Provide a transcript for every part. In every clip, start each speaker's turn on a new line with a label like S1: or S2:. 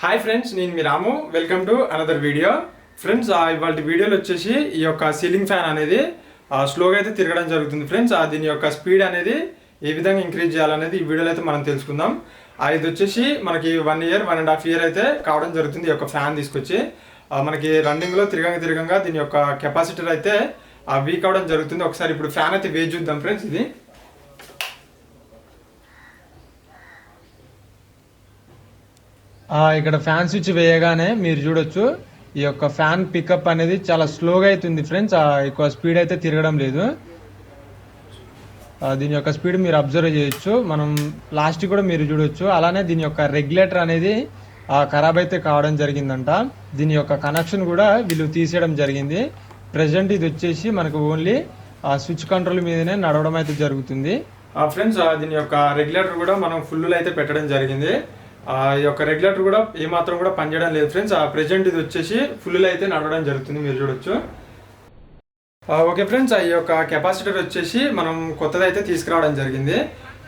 S1: Hi friends నేను మీ Ramu. Welcome to another video friends ఇవాళ వీడియోలో వచ్చేసి ఈ యొక్క సీలింగ్ ఫ్యాన్ అనేది స్లోగా అయితే తిరగడం జరుగుతుంది ఫ్రెండ్స్ ఆ దీని యొక్క స్పీడ్ అనేది ఏ విధంగా ఇంక్రీజ్ చేయాలనేది ఈ వీడియోలో అయితే మనం తెలుసుకుందాం. ఇది వచ్చేసి మనకి one year one and half year అయితే కావడం జరుగుతుంది ఈ యొక్క ఫ్యాన్ తీసుకొచ్చి. మనకి రన్నింగ్లో తిరగంగా తిరగంగా దీని యొక్క కెపాసిటర్ అయితే వీక్ అవడం జరుగుతుంది. ఒకసారి ఇప్పుడు ఫ్యాన్ అయితే వేచి చూద్దాం ఫ్రెండ్స్ ఇది.
S2: ఇక్కడ ఫ్యాన్ స్విచ్ వేయగానే మీరు చూడొచ్చు ఈ యొక్క ఫ్యాన్ పికప్ అనేది చాలా స్లోగా అవుతుంది ఫ్రెండ్స్. ఎక్కువ స్పీడ్ అయితే తిరగడం లేదు. దీని యొక్క స్పీడ్ మీరు అబ్జర్వ్ చేయొచ్చు. మనం లాస్ట్ కూడా మీరు చూడొచ్చు. అలానే దీని యొక్క రెగ్యులేటర్ అనేది ఖరాబ్ అయితే కావడం జరిగిందంట. దీని యొక్క కనెక్షన్ కూడా వీళ్ళు తీసేయడం జరిగింది. ప్రజెంట్ ఇది వచ్చేసి మనకు ఓన్లీ స్విచ్ కంట్రోల్ మీదనే నడవడం అయితే జరుగుతుంది.
S1: ఫ్రెండ్స్ దీని యొక్క రెగ్యులేటర్ కూడా మనం ఫుల్ అయితే పెట్టడం జరిగింది. ఈ యొక్క రెగ్యులేటర్ కూడా ఏమాత్రం కూడా పనిచేయడం లేదు ఫ్రెండ్స్. ఆ ప్రెజెంట్ ఇది వచ్చేసి ఫుల్ అయితే నడవడం జరుగుతుంది మీరు చూడొచ్చు. ఓకే ఫ్రెండ్స్ ఈ యొక్క కెపాసిటర్ వచ్చేసి మనం కొత్తది అయితే తీసుకురావడం జరిగింది.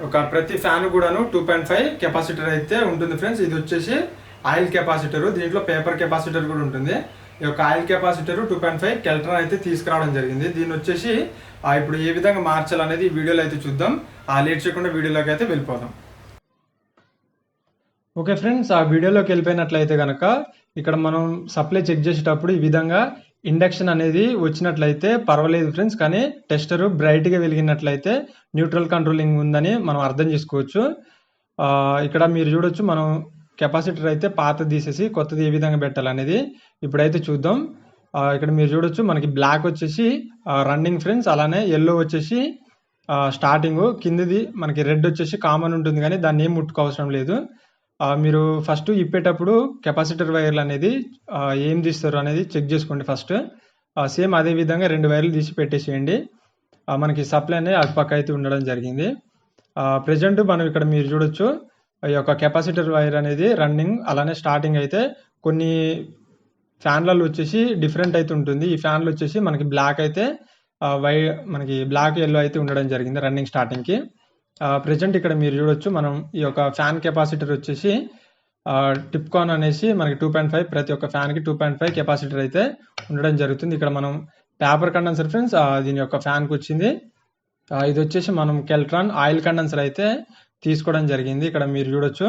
S1: ఒక ప్రతి ఫ్యాన్ కూడాను టూ పాయింట్ ఫైవ్ కెపాసిటర్ అయితే ఉంటుంది ఫ్రెండ్స్. ఇది వచ్చేసి ఆయిల్ కెపాసిటర్ దీంట్లో పేపర్ కెపాసిటర్ కూడా ఉంటుంది. ఈ యొక్క oil capacitor two point five Keltron అయితే తీసుకురావడం జరిగింది. దీన్ని వచ్చేసి ఇప్పుడు ఏ విధంగా మార్చాలనేది ఈ వీడియోలో అయితే చూద్దాం. ఆ లేట్ చేయకుండా వీడియోలోకి అయితే వెళ్ళిపోదాం.
S2: ఓకే ఫ్రెండ్స్ ఆ వీడియోలోకి వెళ్ళిపోయినట్లయితే కనుక ఇక్కడ మనం సప్లై చెక్ చేసేటప్పుడు ఈ విధంగా ఇండక్షన్ అనేది వచ్చినట్లయితే పర్వాలేదు ఫ్రెండ్స్ కానీ టెస్టర్ బ్రైట్గా వెలిగినట్లయితే న్యూట్రల్ కంట్రోలింగ్ ఉందని మనం అర్థం చేసుకోవచ్చు. ఇక్కడ మీరు చూడొచ్చు మనం కెపాసిటర్ అయితే పాత తీసేసి కొత్తది ఏ విధంగా పెట్టాలనేది ఇప్పుడైతే చూద్దాం. ఇక్కడ మీరు చూడొచ్చు మనకి బ్లాక్ వచ్చేసి రన్నింగ్ ఫ్రెండ్స్ అలానే ఎల్లో వచ్చేసి స్టార్టింగ్ కిందది మనకి రెడ్ వచ్చేసి కామన్ ఉంటుంది కానీ దాన్ని ఏం ముట్టుకోవసరం లేదు. మీరు ఫస్ట్ ఇప్పేటప్పుడు కెపాసిటర్ వైర్లు అనేది ఏం తీస్తారు అనేది చెక్ చేసుకోండి ఫస్ట్ సేమ్ అదే విధంగా రెండు వైర్లు తీసి పెట్టేసేయండి. మనకి సప్లై అనేది అటుపక్క అయితే ఉండడం జరిగింది. ప్రజెంట్ మనం ఇక్కడ మీరు చూడొచ్చు ఈ యొక్క కెపాసిటర్ వైర్ అనేది రన్నింగ్ అలానే స్టార్టింగ్ అయితే కొన్ని ఫ్యాన్లలో వచ్చేసి డిఫరెంట్ అయితే ఉంటుంది. ఈ ఫ్యాన్లు వచ్చేసి మనకి బ్లాక్ అయితే వై మనకి బ్లాక్ ఎల్లో అయితే ఉండడం జరిగింది రన్నింగ్ స్టార్టింగ్కి ప్రజెంట్ ఇక్కడ మీరు చూడొచ్చు మనం ఈ యొక్క ఫ్యాన్ కెపాసిటర్ వచ్చేసి టిప్కాన్ అనేసి మనకి టూ పాయింట్ ఫైవ్ ప్రతి ఒక్క ఫ్యాన్కి టూ పాయింట్ ఫైవ్ కెపాసిటర్ అయితే ఉండడం జరుగుతుంది. ఇక్కడ మనం పేపర్ కండెన్సర్ ఫ్రెండ్స్ దీని యొక్క ఫ్యాన్కి వచ్చింది. ఇది వచ్చేసి మనం కెల్ట్రాన్ ఆయిల్ కండెన్సర్ అయితే తీసుకోవడం జరిగింది. ఇక్కడ మీరు చూడొచ్చు.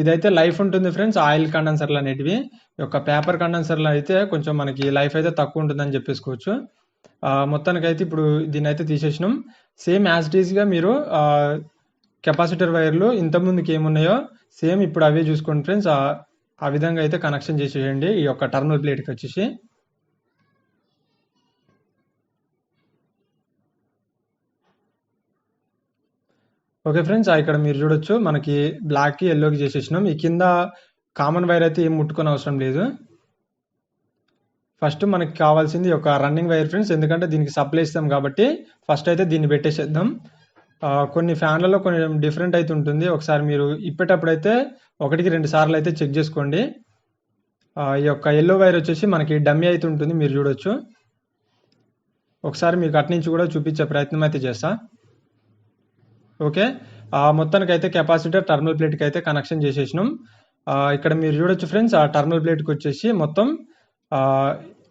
S2: ఇదైతే లైఫ్ ఉంటుంది ఫ్రెండ్స్ ఆయిల్ కండెన్సర్లు అనేటివి. ఈ యొక్క పేపర్ కండెన్సర్లు అయితే కొంచెం మనకి లైఫ్ అయితే తక్కువ ఉంటుందని చెప్పేసుకోవచ్చు. మొత్తానికైతే ఇప్పుడు దీన్ని అయితే తీసేసినాం. సేమ్ యాజ్ ఇట్ మీరు కెపాసిటర్ వైర్లు ఇంతకుముందుకి ఏమున్నాయో సేమ్ ఇప్పుడు అవే చూసుకోండి ఫ్రెండ్స్. ఆ విధంగా అయితే కనెక్షన్ చేసేయండి. ఈ యొక్క టర్మినల్ ప్లేట్కి వచ్చేసి. ఓకే ఫ్రెండ్స్ ఇక్కడ మీరు చూడొచ్చు మనకి బ్లాక్కి ఎల్లోకి చేసేసినాం. ఈ కింద కామన్ వైర్ అయితే ఏం ముట్టుకొని అవసరం లేదు. ఫస్ట్ మనకి కావాల్సింది ఒక రన్నింగ్ వైర్ ఫ్రెండ్స్ ఎందుకంటే దీనికి సప్లై ఇస్తాం కాబట్టి ఫస్ట్ అయితే దీన్ని పెట్టేసేద్దాం. కొన్ని ఫ్యాన్లలో కొంచెం డిఫరెంట్ అయితే ఉంటుంది. ఒకసారి మీరు ఇప్పేటప్పుడు అయితే ఒకటికి రెండు సార్లు అయితే చెక్ చేసుకోండి. ఈ యొక్క ఎల్లో వైర్ వచ్చేసి మనకి డమ్మీ అయితే ఉంటుంది మీరు చూడొచ్చు. ఒకసారి మీకు అట్నుంచి కూడా చూపించే ప్రయత్నం అయితే చేస్తా. ఓకే? మొత్తానికి అయితే కెపాసిటర్ టర్మినల్ ప్లేట్కి అయితే కనెక్షన్ చేసేసినాం. ఇక్కడ మీరు చూడొచ్చు ఫ్రెండ్స్ ఆ టర్మినల్ ప్లేట్కి వచ్చేసి మొత్తం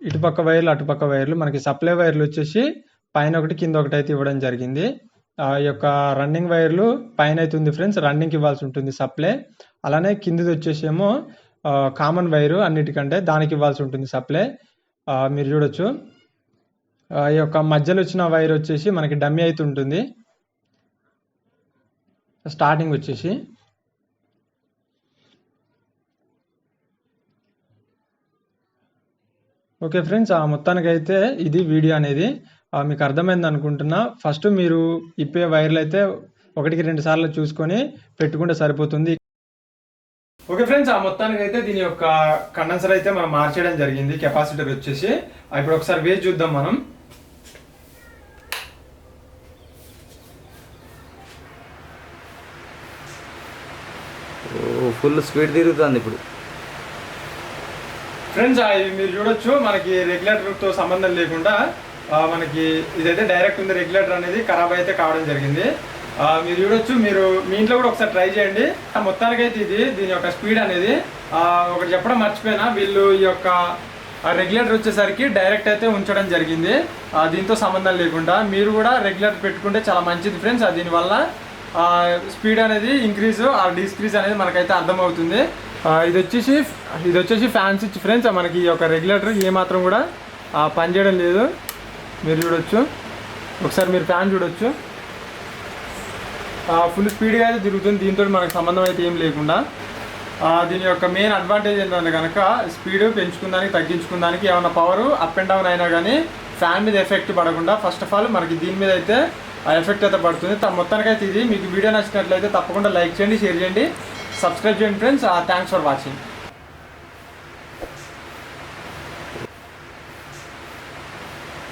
S2: ఇటుపక్క వైర్లు అటుపక్క వైర్లు. మనకి సప్లై వైర్లు వచ్చేసి పైన ఒకటి కింద ఒకటి అయితే ఇవ్వడం జరిగింది. ఆ ఈ యొక్క రన్నింగ్ వైర్లు పైన అయితే ఉంది ఫ్రెండ్స్. రన్నింగ్కి ఇవ్వాల్సి ఉంటుంది సప్లై. అలానే కిందది వచ్చేసి ఏమో కామన్ వైరు అన్నిటికంటే దానికి ఇవ్వాల్సి ఉంటుంది సప్లై. మీరు చూడొచ్చు. ఆ, ఈ యొక్క మధ్యలో వచ్చిన వైర్ వచ్చేసి మనకి డమ్మీ అయితే ఉంటుంది. స్టార్టింగ్ వచ్చేసి ఓకే ఫ్రెండ్స్ ఆ మొత్తానికైతే ఇది వీడియో అనేది. మీకు అర్థమైంది అనుకుంటున్నా. ఫస్ట్ మీరు ఇప్పే వైర్లు అయితే ఒకటికి రెండు సార్లు చూసుకొని పెట్టుకుంటే సరిపోతుంది.
S1: ఓకే ఫ్రెండ్స్ ఆ మొత్తానికి అయితే దీని యొక్క కండెన్సర్ అయితే మనం మార్చేయడం జరిగింది. కెపాసిటర్ వచ్చేసి. ఇప్పుడు ఒకసారి వేసి చూద్దాం మనం.
S3: ఫుల్ స్పీడ్ తిరుగుతుంది ఇప్పుడు.
S1: ఫ్రెండ్స్ మీరు చూడొచ్చు. మనకి రెగ్యులేటర్తో సంబంధం లేకుండా మనకి ఇదైతే డైరెక్ట్ ఉంది. రెగ్యులేటర్ అనేది ఖరాబ్ అయితే కావడం జరిగింది.
S2: మీరు చూడొచ్చు. మీరు మీ ఇంట్లో కూడా ఒకసారి ట్రై చేయండి. మొత్తానికి మొత్తానికైతే ఇది. దీని యొక్క స్పీడ్ అనేది ఒకటి చెప్పడం మర్చిపోయినా వీళ్ళు ఈ యొక్క రెగ్యులేటర్ వచ్చేసరికి డైరెక్ట్ అయితే ఉంచడం జరిగింది. దీంతో సంబంధం లేకుండా. మీరు కూడా రెగ్యులేటర్ పెట్టుకుంటే చాలా మంచిది ఫ్రెండ్స్. దీనివల్ల స్పీడ్ అనేది ఇంక్రీజ్ ఆ డిస్క్రీజ్ అనేది మనకైతే అర్థమవుతుంది. ఇది వచ్చేసి ఇది వచ్చేసి ఫ్యాన్ స్విచ్ ఫ్రెండ్స్ మనకి ఈ యొక్క రెగ్యులేటర్ ఏ మాత్రం కూడా పనిచేయడం లేదు. మీరు చూడొచ్చు. ఒకసారి మీరు ఫ్యాన్ చూడొచ్చు. ఫుల్ స్పీడ్గా అయితే తిరుగుతుంది. దీంతో మనకు సంబంధం అయితే ఏం లేకుండా. దీని యొక్క మెయిన్ అడ్వాంటేజ్ ఏంటంటే కనుక స్పీడ్ పెంచుకుందానికి తగ్గించుకుందానికి ఏమైనా పవర్ అప్ అండ్ డౌన్ అయినా కానీ ఫ్యాన్ మీద ఎఫెక్ట్ పడకుండా ఫస్ట్ ఆఫ్ ఆల్ మనకి దీని మీద అయితే ఆ ఎఫెక్ట్ అయితే పడుతుంది. త- మొత్తానికైతే ఇది. మీకు వీడియో నచ్చినట్లయితే తప్పకుండా లైక్ చేయండి షేర్ చేయండి. Subscribe friends thanks for watching